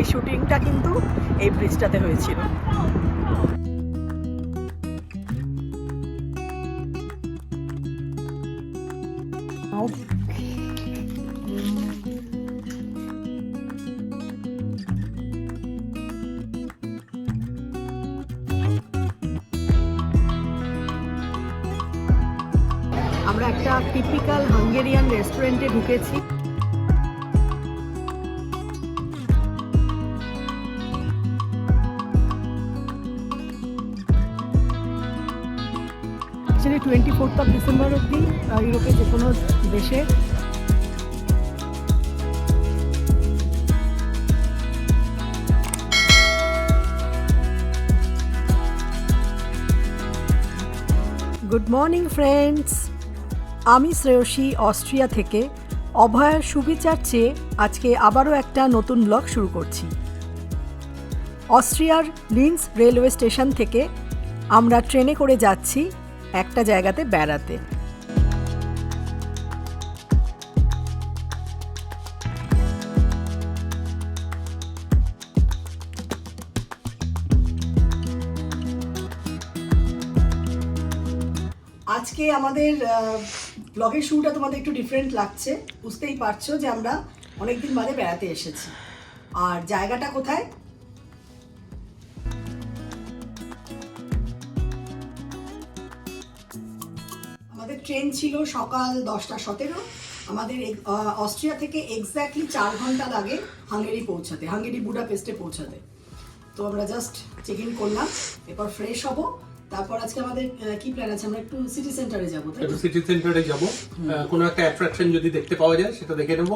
সেই শুটিংটা কিন্তু এই ব্রিজটাতে হয়েছিল। আমরা একটা টিপিক্যাল হাঙ্গেরিয়ান রেস্টুরেন্টে ঢুকেছি। অফ ডিসেম্বর অবধি আহ, ইউরোপে যে কোনো দেশে। গুড মর্নিং ফ্রেন্ডস আমি শ্রেয়সী অস্ট্রিয়া থেকে। অভয়ার সুবিচার চেয়ে আজকে আবারও একটা নতুন ব্লগ শুরু করছি। অস্ট্রিয়ার লিন্স রেলওয়ে স্টেশন থেকে আমরা ট্রেনে করে যাচ্ছি একটা জায়গাতে বেড়াতে। আজকে আমাদের ব্লগের শুরুটা তোমাদের একটু ডিফারেন্ট লাগছে। বুঝতেই পারছ যে আমরা অনেকদিন বাদে বেড়াতে এসেছি। আর জায়গাটা কোথায়? আমাদের ট্রেন ছিল সকাল দশটা সতেরো। আমাদের অস্ট্রিয়া থেকে এক্স্যাক্টলি চার ঘণ্টা লাগে হাঙ্গেরি পৌঁছাতে, হাঙ্গেরি বুডাপেস্টে পৌঁছাতে। তো আমরা জাস্ট চেক ইন করলাম, এরপর ফ্রেশ হব। তারপর আজকে আমাদের কি প্ল্যান আছে? আমরা একটু সিটি সেন্টারে যাব একটু সিটি সেন্টারে যাব। কোনো একটা অ্যাট্রাকশন যদি দেখতে পাওয়া যায় সেটা দেখে নেব।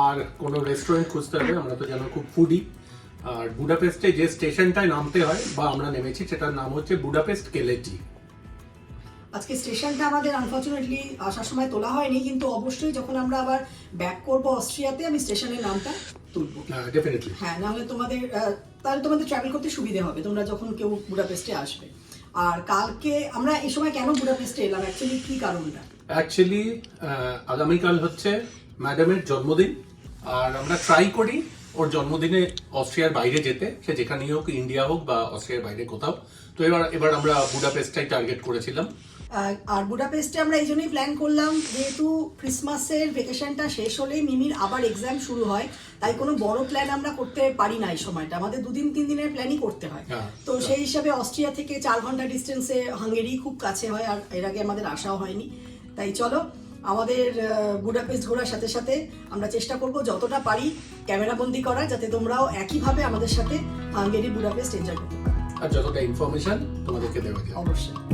আর কোনো রেস্টুরেন্ট খুঁজতে হবে আমরা তো জানো খুব ফুডি আর বুডাপেস্টে যে স্টেশনটায় নামতে হয় বা আমরা নেমেছি সেটার নাম হচ্ছে বুডাপেস্ট কেলেজি আজকে স্টেশনটা আমাদের আনফর্চুনেটলি আসার সময় তোলা হয়নি কিন্তু অবশ্যই যখন আমরা আবার ব্যাক করব অস্ট্রিয়াতে আমি স্টেশনের নামটা তুলবো। ডেফিনেটলি হ্যাঁ নাহলে তোমাদের তাহলে তোমাদের ট্রাভেল করতে সুবিধে হবে তোমরা যখন কেউ বুডাপেস্টে আসবে। আর কালকে আমরা এই সময় কেন বুডাপেস্টে এলাম? অ্যাকচুয়ালি কি কারণটা? অ্যাকচুয়ালি আগামীকাল হচ্ছে ম্যাডামের জন্মদিন। আর আমরা ট্রাই করি ওর জন্মদিনে অস্ট্রিয়ার বাইরে যেতে। সে যেখানেই হোক ইন্ডিয়া হোক বা অস্ট্রিয়ার বাইরে কোথাও। তো এবার এবার আমরা বুডাপেস্টটাই টার্গেট করেছিলাম। আর বুডাপেস্টে আমরা এই জন্যই প্ল্যান করলাম যেহেতু ক্রিসমাসের ভেকেশনটা শেষ হলেই মিমির আবার এক্সাম শুরু হয় তাই কোনো বড় প্ল্যান আমরা করতে পারি না এই সময়টা। আমাদের দুদিন তিন দিনের প্ল্যানই করতে হয়। হ্যাঁ। তো সেই হিসাবে অস্ট্রিয়া থেকে চার ঘণ্টা ডিস্টেন্সে হাঙ্গেরি খুব কাছে হয় আর এর আগে আমাদের আসাও হয়নি। তাই চলো আমাদের বুডাপেস্ট ঘোরার সাথে সাথে আমরা চেষ্টা করব যতটা পারি ক্যামেরাবন্দি করা যাতে তোমরাও একইভাবে আমাদের সাথে হাঙ্গেরি বুডাপেস্ট এনজয় করতে পারো। আর যতটা ইনফরমেশন তোমাদেরকে দেওয়া অবশ্যই।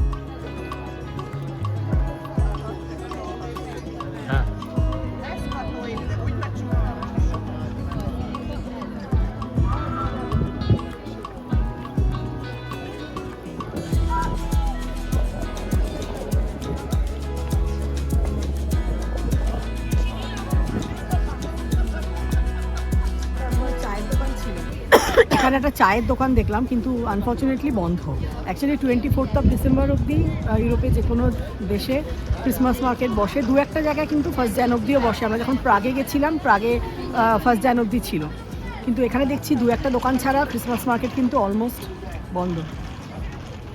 এখানে একটা চায়ের দোকান দেখলাম, কিন্তু আনফর্চুনেটলি বন্ধ। Actually twenty fourth of December অবধি ইউরোপে যে কোনো দেশে ক্রিসমাস মার্কেট বসে। দু একটা জায়গায় কিন্তু ফার্স্ট জ্যান অবধিও বসে। আমরা যখন প্রাগে গেছিলাম প্রাগে ফার্স্ট জ্যান অবধি ছিল। কিন্তু এখানে দেখছি দু একটা দোকান ছাড়া ক্রিসমাস মার্কেট কিন্তু অলমোস্ট বন্ধ।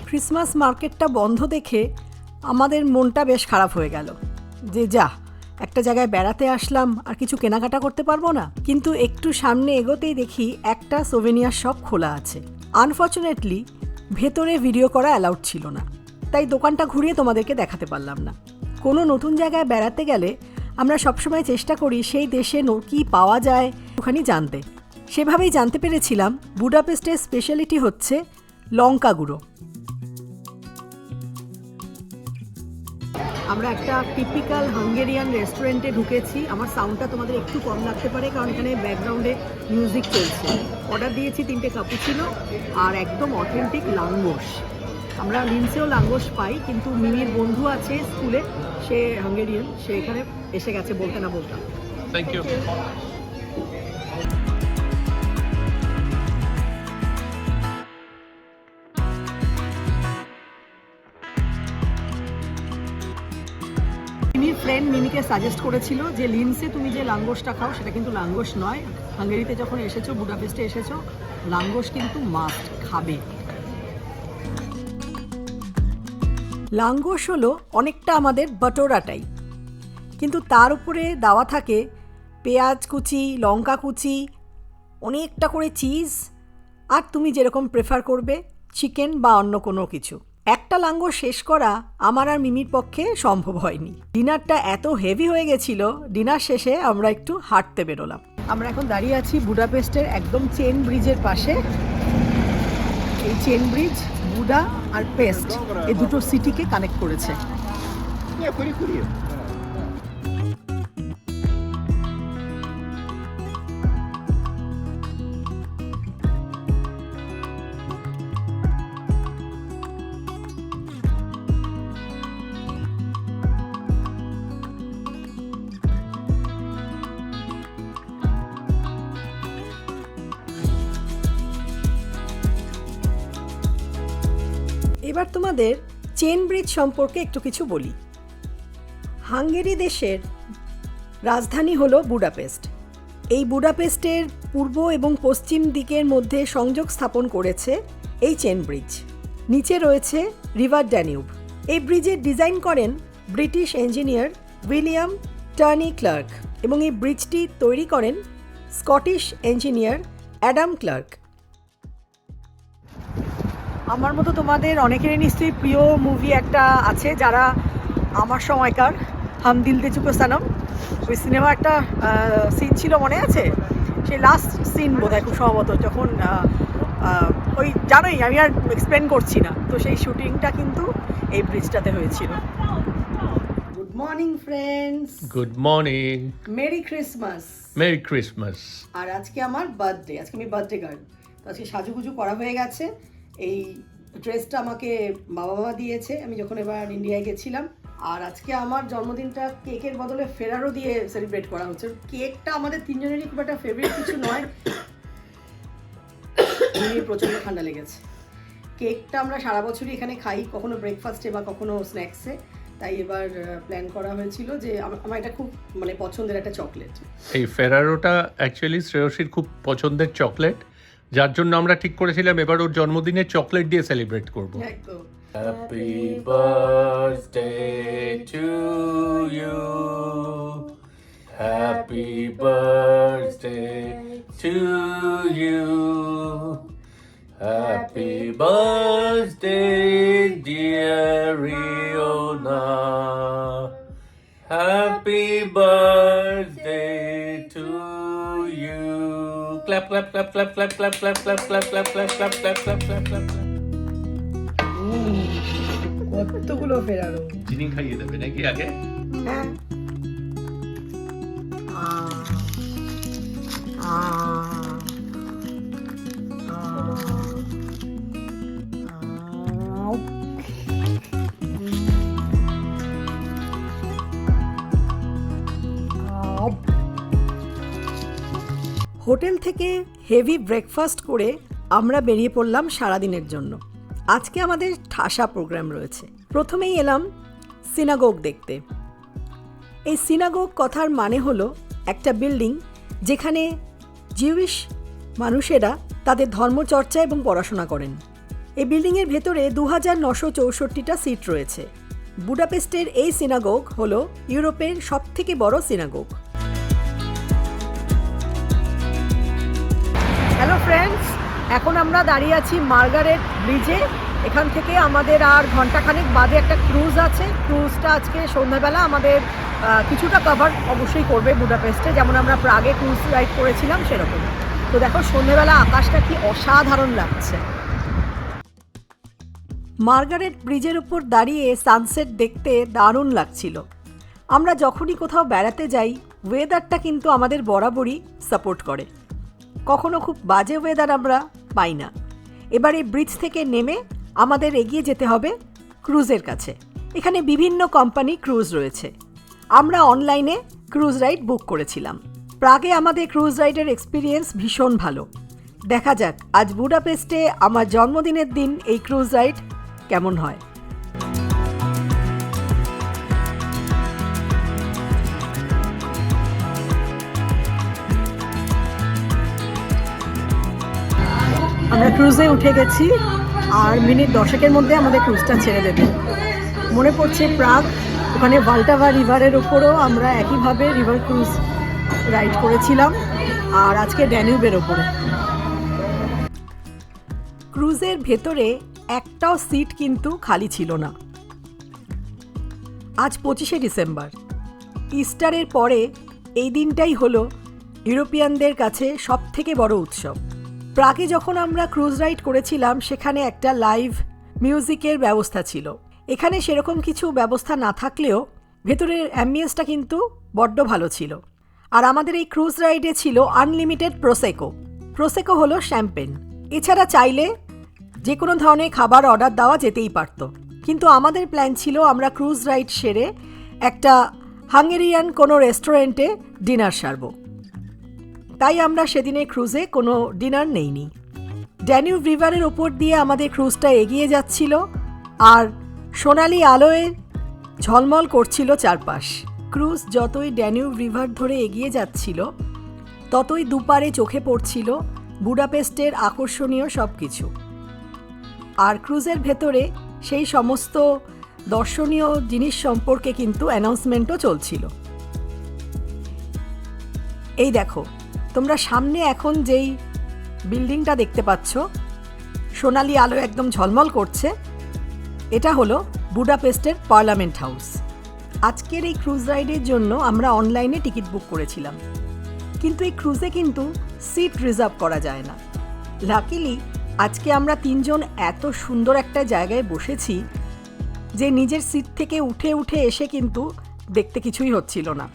ক্রিসমাস মার্কেটটা বন্ধ দেখে আমাদের মনটা বেশ খারাপ হয়ে গেল। যে যা একটা জায়গায় বেড়াতে আসলাম, আর কিছু কেনাকাটা করতে পারব না। কিন্তু একটু সামনে এগোতেই দেখি একটা সোভেনিয়ার শপ খোলা আছে। আনফর্চুনেটলি ভেতরে ভিডিও করা অ্যালাউড ছিল না। তাই দোকানটা ঘুরিয়ে তোমাদেরকে দেখাতে পারলাম না। কোনো নতুন জায়গায় বেড়াতে গেলে আমরা সবসময় চেষ্টা করি সেই দেশে কী পাওয়া যায় ওখানে জানতে। সেভাবেই জানতে পেরেছিলাম বুডাপেস্টের স্পেশালিটি হচ্ছে লঙ্কা গুঁড়ো। আমরা একটা টিপিক্যাল হাঙ্গেরিয়ান রেস্টুরেন্টে ঢুকেছি। আমার সাউন্ডটা তোমাদের একটু কম লাগতে পারে, কারণ এখানে ব্যাকগ্রাউন্ডে মিউজিক চলছে। অর্ডার দিয়েছি তিনটে কাপুচিনো আর একদম অথেন্টিক লাঙ্গোস আমরা লিন্সেও লাঙ্গোস পাই, কিন্তু মিমির বন্ধু আছে স্কুলে সে হাঙ্গেরিয়ান সে এখানে এসে গেছে, বলতে না বলতাম থ্যাংক ইউ ফ্রেন্ড মিমিকে সাজেস্ট করেছিল যে লিন্সে তুমি যে লাঙ্গোসটা খাও, সেটা কিন্তু লাঙ্গোস নয়। হাঙ্গেরিতে যখন এসেছ বুডাপেস্টে এসেছ লাঙ্গোস কিন্তু মাস্ট খাবে। লাঙ্গোস হলো অনেকটা আমাদের বাটোরাটাই। কিন্তু তার উপরে দেওয়া থাকে পেঁয়াজ কুচি, লঙ্কা কুচি, অনেকটা করে চিজ আর তুমি যেরকম প্রেফার করবে চিকেন বা অন্য কোনো কিছু। একটা লাঙ্গ শেষ করা আমার আর মিমির পক্ষে সম্ভব হয়নি। ডিনারটা এত হেভি হয়ে গেছিল, ডিনার শেষে আমরা একটু হাঁটতে বেরোলাম। আমরা এখন দাঁড়িয়ে আছি বুডাপেস্টের একদম চেন ব্রিজের পাশে। এই চেন ব্রিজ, বুডা আর পেস্ট, এই দুটো সিটিকে কানেক্ট করেছে। এবার তোমাদের চেন ব্রিজ সম্পর্কে একটু কিছু বলি। হাঙ্গেরি দেশের রাজধানী হল বুডাপেস্ট। এই বুডাপেস্টের পূর্ব এবং পশ্চিম দিকের মধ্যে সংযোগ স্থাপন করেছে এই চেন ব্রিজ। নিচে রয়েছে রিভার ড্যানিউব। এই ব্রিজের ডিজাইন করেন British engineer William Tierney Clark এবং এই ব্রিজটি তৈরি করেন স্কটিশ ইঞ্জিনিয়ার অ্যাডাম ক্লার্ক। আমার মতো তোমাদের অনেকেরই নিশ্চয়ই প্রিয় মুভি একটা আছে যারা আমার সময়কার হাম দিল দে চুকো সানম ওই সিনেমা একটা সিন ছিল মনে আছে? সেই লাস্ট সিন বোধ হয় খুব সম্ভবত যখন ওই জানোই আমি আর এক্সপ্লেন করছি না। তো সেই শুটিংটা কিন্তু এই ব্রিজটাতে হয়েছিল। Good morning friends good morning merry Christmas merry Christmas আর আজকে আমার বার্থডে আজকে আমি বার্থডে গার্ল তো আজকে সাজুগুজু করা হয়ে গেছে। এই ড্রেসটা আমাকে বাবা মা দিয়েছে। আমি যখন এবার ইন্ডিয়ায় গেছিলাম, আর আজকে আমার জন্মদিনটা কেকের বদলে ফেরারও দিয়ে সেলিব্রেট করা হচ্ছে। কেকটা আমাদের তিনজনেরই খুব একটা ফেভারিট কিছু নয়। প্রচণ্ড ঠান্ডা লেগেছে। কেকটা আমরা সারা বছরই এখানে খাই, কখনো ব্রেকফাস্টে বা কখনো স্ন্যাক্সে তাই এবার প্ল্যান করা হয়েছিল যে আমার এটা খুব মানে পছন্দের একটা চকলেট এই ফেরারোটা অ্যাকচুয়ালি শ্রেয়সীর খুব পছন্দের চকলেট যার জন্য আমরা ঠিক করেছিলাম এবার ওর জন্মদিনে চকলেট দিয়ে সেলিব্রেট করব। Happy birthday to you happy birthday to you happy birthday dear Riona Happy Clap, clap, clap, clap, clap, clap, clap, clap, clap, clap, clap, clap, clap, clap, clap, clap, clap. কতগুলো ফেরারো চিনি খাইয়ে দেবে নাকি আগে হ্যাঁ আহ, hotel থেকে heavy breakfast করে আমরা বেরিয়ে পড়লাম সারাদিনের জন্য। আজকে আমাদের ঠাসা প্রোগ্রাম রয়েছে। প্রথমেই এলাম সিনাগোগ দেখতে। এই সিনাগোগ কথার মানে হলো একটা বিল্ডিং যেখানে জিউইশ মানুষেরা তাদের ধর্মচর্চা এবং পড়াশোনা করেন। এই বিল্ডিংয়ের ভেতরে দু হাজার নশো চৌষট্টিটা সিট রয়েছে। বুডাপেস্টের এই সিনাগোগ হলো ইউরোপের সবথেকে বড় সিনাগোগ। হ্যালো ফ্রেন্ডস এখন আমরা দাঁড়িয়ে আছি মার্গারেট ব্রিজে। এখান থেকে আমাদের আর ঘন্টাখানেক বাদে একটা ক্রুজ আছে। ক্রুজটা আজকে সন্ধ্যাবেলা আমাদের কিছুটা কভার অবশ্যই করবে বুডাপেস্টে যেমন আমরা প্রাগে ক্রুজ রাইড করেছিলাম, সেরকম। তো দেখো, সন্ধ্যাবেলা আকাশটা কি অসাধারণ লাগছে। মার্গারেট ব্রিজের উপর দাঁড়িয়ে সানসেট দেখতে দারুণ লাগছিল। আমরা যখনই কোথাও বেড়াতে যাই ওয়েদারটা কিন্তু আমাদের বরাবরই সাপোর্ট করে। কখনো খুব বাজে ওয়েদার আমরা পাই না। এবার এই ব্রিজ থেকে নেমে আমাদের এগিয়ে যেতে হবে ক্রুজের কাছে। এখানে বিভিন্ন কোম্পানি ক্রুজ রয়েছে। আমরা অনলাইনে ক্রুজ রাইড বুক করেছিলাম। প্রাগে আমাদের ক্রুজ রাইডের এক্সপিরিয়েন্স ভীষণ ভালো। দেখা যাক, আজ বুডাপেস্টে আমার জন্মদিনের দিন এই ক্রুজ রাইড কেমন হয়। আমরা ক্রুজে উঠে গেছি আর মিনিট দশেকের মধ্যে আমাদের ক্রুজটা ছেড়ে দেবে। মনে পড়ছে প্রাগ ওখানে ভাল্টাভা রিভারের ওপরও আমরা একইভাবে রিভার ক্রুজ রাইড করেছিলাম আর আজকে ড্যানিউবের ওপরে ক্রুজের ভেতরে একটাও সিট কিন্তু খালি ছিল না। আজ পঁচিশে ডিসেম্বর। ইস্টারের পরে এই দিনটাই হলো ইউরোপিয়ানদের কাছে সব থেকে বড় উৎসব। প্রাগে যখন আমরা ক্রুজ রাইড করেছিলাম, সেখানে একটা লাইভ মিউজিকের ব্যবস্থা ছিল। এখানে সেরকম কিছু ব্যবস্থা না থাকলেও, ভেতরের অ্যাম্বিয়েন্সটা কিন্তু বড্ড ভালো ছিল। আর আমাদের এই ক্রুজ রাইডে ছিল আনলিমিটেড প্রোসেকো। প্রোসেকো হলো শ্যাম্পেন। এছাড়া চাইলে যে কোনো ধরনের খাবার অর্ডার দেওয়া যেতেই পারতো। কিন্তু আমাদের প্ল্যান ছিল আমরা ক্রুজ রাইড সেরে একটা হাঙ্গেরিয়ান কোনো রেস্টুরেন্টে ডিনার সারব। তাই আমরা সেদিনে ক্রুজে কোনো ডিনার নেইনি। ড্যানিউব রিভারের ওপর দিয়ে আমাদের ক্রুজটা এগিয়ে যাচ্ছিল আর সোনালি আলোয় ঝলমল করছিল চারপাশ। ক্রুজ যতই ড্যানিউব রিভার ধরে এগিয়ে যাচ্ছিল, ততই দুপারে চোখে পড়ছিল বুডাপেস্টের আকর্ষণীয় সব কিছু আর ক্রুজের ভেতরে সেই সমস্ত দর্শনীয় জিনিস সম্পর্কে কিন্তু অ্যানাউন্সমেন্টও চলছিল। এই দেখো তোমরা সামনে এখন যেই বিল্ডিংটা দেখতে পাচ্ছ, সোনালি আলো একদম ঝলমল করছে, এটা হলো বুডাপেস্টের পার্লামেন্ট হাউস। আজকের এই ক্রুজ রাইডের জন্য আমরা অনলাইনে টিকিট বুক করেছিলাম। কিন্তু এই ক্রুজে কিন্তু সিট রিজার্ভ করা যায় না। লাকিলি, আজকে আমরা তিনজন এত সুন্দর একটা জায়গায় বসেছি যে নিজের সিট থেকে উঠে উঠে এসে কিন্তু দেখতে কিছুই হচ্ছিল না।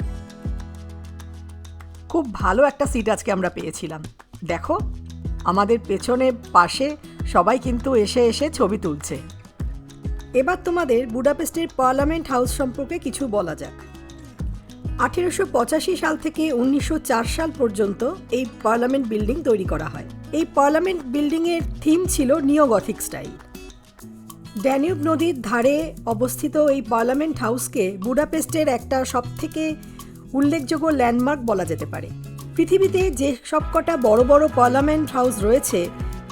খুব ভালো একটা সিট আজকে আমরা পেয়েছিলাম। দেখো, আমাদের পেছনে পাশে সবাই কিন্তু এসে এসে ছবি তুলছে। এবার তোমাদের বুডাপেস্টের পার্লামেন্ট হাউস সম্পর্কে কিছু বলা যাক। আঠেরোশো পঁচাশি সাল থেকে উনিশশো চার সাল পর্যন্ত এই পার্লামেন্ট বিল্ডিং তৈরি করা হয়। এই পার্লামেন্ট বিল্ডিংয়ের থিম ছিল নিওগথিক স্টাইল। ড্যানিউব নদীর ধারে অবস্থিত এই পার্লামেন্ট হাউসকে বুডাপেস্টের একটা সবথেকে উল্লেখযোগ্য ল্যান্ডমার্ক বলা যেতে পারে। পৃথিবীতে যে সবকটা বড় বড় পার্লামেন্ট হাউস রয়েছে,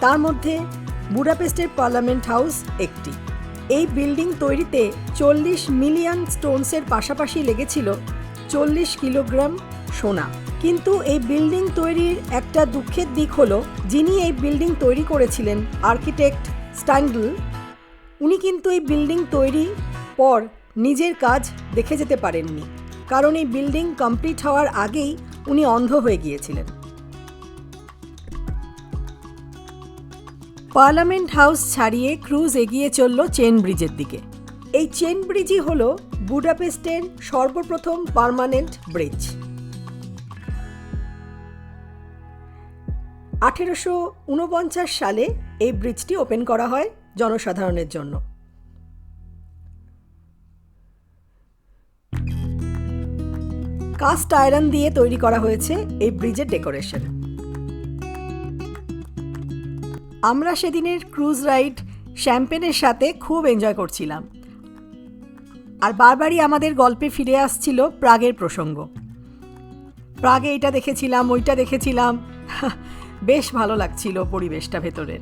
তার মধ্যে বুডাপেস্টের পার্লামেন্ট হাউস একটি। এই বিল্ডিং তৈরিতে চল্লিশ মিলিয়ন স্টোনসের পাশাপাশি লেগেছিল চল্লিশ কিলোগ্রাম সোনা। কিন্তু এই বিল্ডিং তৈরির একটা দুঃখের দিক হলো, যিনি এই বিল্ডিং তৈরি করেছিলেন, আর্কিটেক্ট স্ট্যান্ডল, উনি কিন্তু এই বিল্ডিং তৈরি পর নিজের কাজ দেখে যেতে পারেননি। কারণ এই বিল্ডিং কমপ্লিট হওয়ার আগেই উনি অন্ধ হয়ে গিয়েছিলেন। পার্লামেন্ট হাউস ছাড়িয়ে ক্রুজ এগিয়ে চলল চেন ব্রিজের দিকে। এই চেন ব্রিজই হল বুডাপেস্টের সর্বপ্রথম পার্মানেন্ট ব্রিজ। আঠেরোশো উনপঞ্চাশ সালে এই ব্রিজটি ওপেন করা হয় জনসাধারণের জন্য। কাস্ট আয়রন দিয়ে তৈরি করা হয়েছে এই ব্রিজের ডেকোরেশন। আমরা সেদিনের ক্রুজ রাইড, শ্যাম্পেনের সাথে খুব এনজয় করছিলাম। আর বারবারই আমাদের গল্পে ফিরে আসছিল প্রাগের প্রসঙ্গ। প্রাগে এটা দেখেছিলাম, ওইটা দেখেছিলাম। বেশ ভালো লাগছিল পরিবেশটা ভেতরের।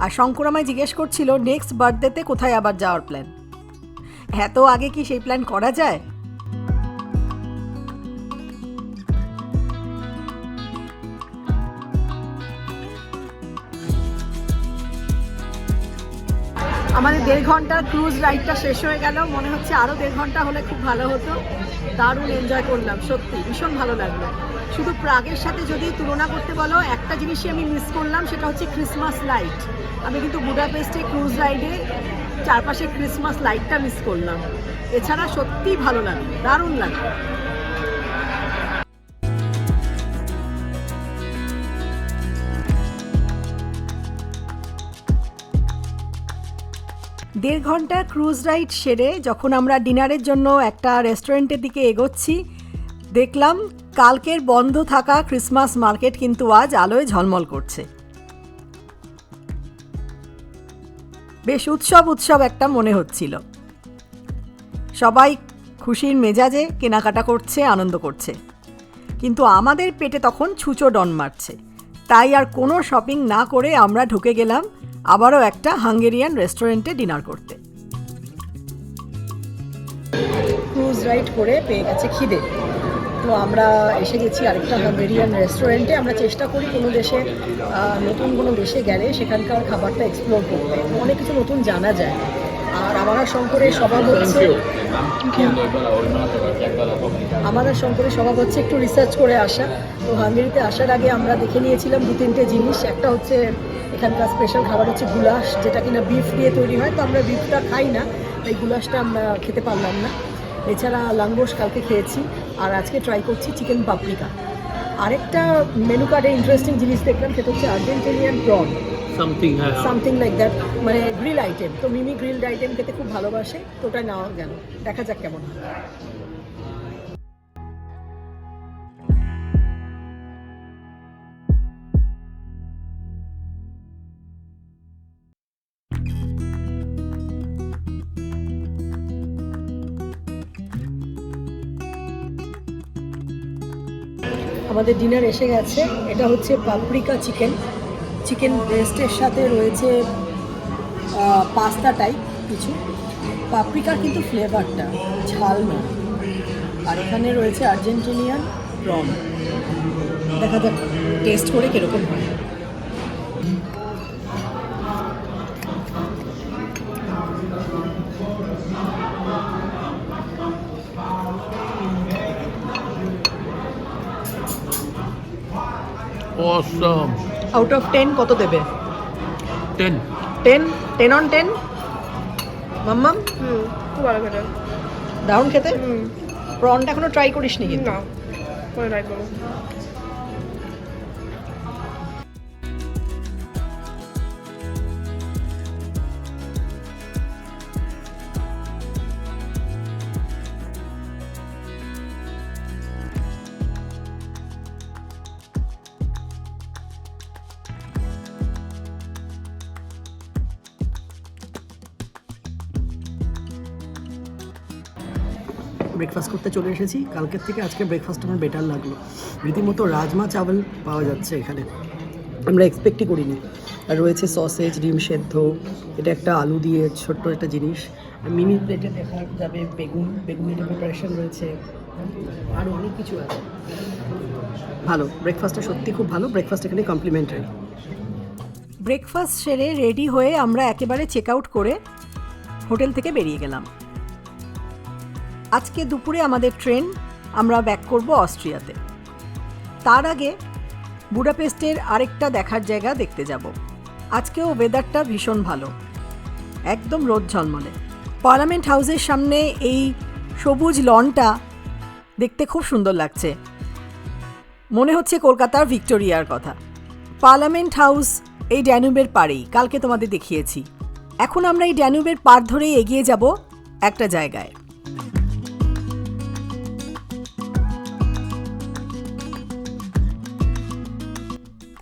আর শঙ্কর আমায় জিজ্ঞেস করছিল নেক্সট বার্থডেতে কোথায় আবার যাওয়ার প্ল্যান এত আগে কি সেই প্ল্যান করা যায়? আমাদের দেড় ঘণ্টার ক্রুজ রাইডটা শেষ হয়ে গেল। মনে হচ্ছে আরও দেড় ঘণ্টা হলে খুব ভালো হতো। দারুণ এনজয় করলাম, সত্যি, ভীষণ ভালো লাগল। শুধু প্রাগের সাথে যদি তুলনা করতে বলো, একটা জিনিসই আমি মিস করলাম, সেটা হচ্ছে ক্রিসমাস লাইট আমি কিন্তু বুডাপেস্টে ক্রুজ রাইডে চারপাশে ক্রিসমাস লাইটটা মিস করলাম। এছাড়া সত্যিই ভালো লাগল, দারুণ লাগল। দেড় ঘণ্টা ক্রুজ রাইড সেরে যখন আমরা ডিনারের জন্য একটা রেস্টুরেন্টের দিকে এগোচ্ছি, দেখলাম কালকের বন্ধ থাকা ক্রিসমাস মার্কেট কিন্তু আজ আলোয় ঝলমল করছে। বেশ উৎসব উৎসব একটা মনে হচ্ছিল। সবাই খুশির মেজাজে কেনাকাটা করছে, আনন্দ করছে। কিন্তু আমাদের পেটে তখন ছুঁচো ডন মারছে। তাই আর কোনো শপিং না করে আমরা ঢুকে গেলাম আবারও একটা হাঙ্গেরিয়ান রেস্টুরেন্টে ডিনার করতে। ক্রুজ রাইড করে পেয়ে গেছে খিদে। তো আমরা এসে গেছি আরেকটা হাঙ্গেরিয়ান রেস্টুরেন্টে। আমরা চেষ্টা করি কোনো দেশে নতুন কোনো দেশে গেলে সেখানকার খাবারটা এক্সপ্লোর করতে। অনেক কিছু নতুন জানা যায়। আর আমার শঙ্করের স্বভাব হচ্ছে আমাদের শঙ্করের স্বভাব হচ্ছে একটু রিসার্চ করে আসা। তো হাঙ্গেরিতে আসার আগে আমরা দেখে নিয়েছিলাম দু তিনটে জিনিস। একটা হচ্ছে এখানকার স্পেশাল খাবার হচ্ছে গুলাশ যেটা কিনা বিফ দিয়ে তৈরি হয় তো আমরা বিফটা খাই না এই গুলাশটা আমরা খেতে পারলাম না। এছাড়া লাঙ্গোস কালকে খেয়েছি আর আজকে ট্রাই করছি চিকেন পাপড়িকা আরেকটা মেনু কার্ডে ইন্টারেস্টিং জিনিস দেখলাম সেটা হচ্ছে Argentinian prawn something something like that মানে গ্রিল আইটেম তো মিমি গ্রিলড আইটেম খেতে খুব ভালোবাসে তো ওটা নেওয়া গেল। দেখা যাক কেমন হয়। আমাদের ডিনার এসে গেছে। এটা হচ্ছে পাপরিকা চিকেন চিকেন ব্রেস্টের সাথে রয়েছে পাস্তা টাইপ কিছু। পাপরিকার কিন্তু ফ্লেভারটা ঝাল না। আর এখানে রয়েছে আর্জেন্টিনিয়ান রম দেখা যাক টেস্ট করে কীরকম হয়। অসম আউট অফ টেন কত দেবে? Ten ten ten on ten মাম্মাম হুম খুব ভালো খেতে। দারুণ খেতে? হুম। প্রনটা এখনও ট্রাই করিস নি কিন্তু। না ট্রাই করব। ব্রেকফাস্ট করতে চলে এসেছি। কালকের থেকে আজকে ব্রেকফাস্ট আমার বেটার লাগল। রীতিমতো রাজমা চাওয়াল পাওয়া যাচ্ছে এখানে। আমরা এক্সপেক্টই করিনি। আর রয়েছে সসেজ ডিম সেদ্ধ, এটা একটা আলু দিয়ে ছোট্ট একটা জিনিস। আর মিনি প্লেটে দেখা যাবে বেগুন, বেগুনের প্রিপারেশন রয়েছে। আরও অনেক কিছু আছে। ভালো ব্রেকফাস্টটা সত্যি খুব ভালো। ব্রেকফাস্ট এখানে কমপ্লিমেন্টারি ব্রেকফাস্ট সেরে রেডি হয়ে আমরা একেবারে চেক আউট করে হোটেল থেকে বেরিয়ে গেলাম। আজকে দুপুরে আমাদের ট্রেন, আমরা ব্যাক করব অস্ট্রিয়াতে। তার আগে বুডাপেস্টের আরেকটা দেখার জায়গা দেখতে যাব। আজকেও ওয়েদারটা ভীষণ ভালো। একদম রোদ ঝলমলে। পার্লামেন্ট হাউসের সামনে এই সবুজ লনটা দেখতে খুব সুন্দর লাগছে। মনে হচ্ছে কলকাতার ভিক্টোরিয়ার কথা। পার্লামেন্ট হাউস এই ড্যানুবের পাড়েই, কালকে তোমাদের দেখিয়েছি। এখন আমরা এই ড্যানুবের পার ধরেই এগিয়ে যাব একটা জায়গায়।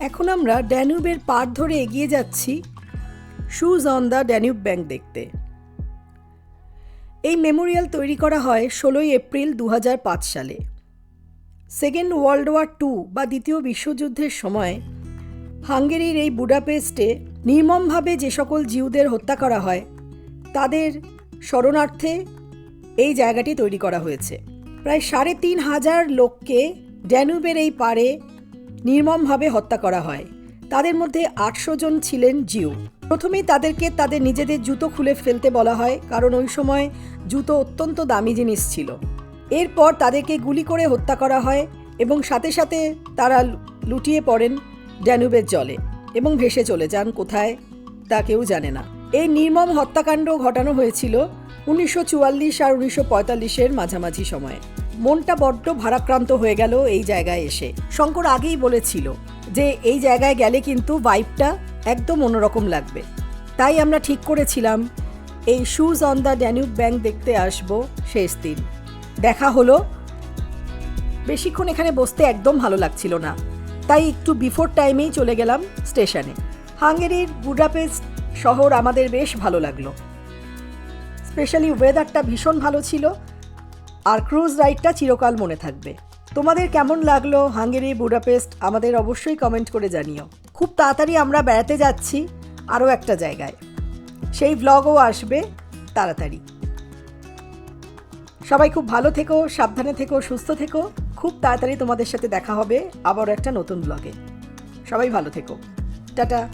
এখন আমরা ড্যানুবের পার ধরে এগিয়ে যাচ্ছি shoes on the Danube bank দেখতে। এই মেমোরিয়াল তৈরি করা হয় ষোলোই এপ্রিল দু হাজার পাঁচ সালে। সেকেন্ড ওয়ার্ল্ড ওয়ার টু বা দ্বিতীয় বিশ্বযুদ্ধের সময় হাঙ্গেরির এই বুডাপেস্টে নির্মমভাবে যে সকল জিউদের হত্যা করা হয়, তাদের শরণার্থে এই জায়গাটি তৈরি করা হয়েছে। প্রায় সাড়ে তিন হাজার লোককে ড্যানুবের এই পারে নির্মমভাবে হত্যা করা হয়। তাদের মধ্যে আটশো জন ছিলেন জিউ। প্রথমেই তাদেরকে তাদের নিজেদের জুতো খুলে ফেলতে বলা হয়, কারণ ওই সময় জুতো অত্যন্ত দামি জিনিস ছিল। এরপর তাদেরকে গুলি করে হত্যা করা হয় এবং সাথে সাথে তারা লুটিয়ে পড়েন ড্যানুবের জলে এবং ভেসে চলে যান কোথায় তা কেউ জানে না। এই নির্মম হত্যাকাণ্ড ঘটানো হয়েছিল উনিশশো চুয়াল্লিশ আর উনিশশো পঁয়তাল্লিশের মাঝামাঝি সময়ে। মনটা বড্ড ভারাক্রান্ত হয়ে গেল এই জায়গায় এসে। শঙ্কর আগেই বলেছিল যে এই জায়গায় গেলে কিন্তু ভাইবটা একদম অন্যরকম লাগবে। তাই আমরা ঠিক করেছিলাম, এই shoes on the Danube bank দেখতে আসব শেষ দিন। দেখা হলো। বেশিক্ষণ এখানে বসতে একদম ভালো লাগছিল না। তাই একটু বিফোর টাইমেই চলে গেলাম স্টেশনে। হাঙ্গেরির বুডাপেস্ট শহর আমাদের বেশ ভালো লাগল। স্পেশালি ওয়েদারটা ভীষণ ভালো ছিল। আর ক্রুজ রাইডটা চিরকাল মনে থাকবে। তোমাদের কেমন লাগল হাঙ্গেরি, বুডাপেস্ট? আমাদের অবশ্যই কমেন্ট করে জানিও। খুব তাড়াতাড়ি আমরা বেড়াতে যাচ্ছি আরও একটা জায়গায়। সেই ব্লগও আসবে তাড়াতাড়ি। সবাই খুব ভালো থেকো, সাবধানে থেকো, সুস্থ থেকো। খুব তাড়াতাড়ি তোমাদের সাথে দেখা হবে আবার একটা নতুন ব্লগে সবাই ভালো থেকো। টাটা।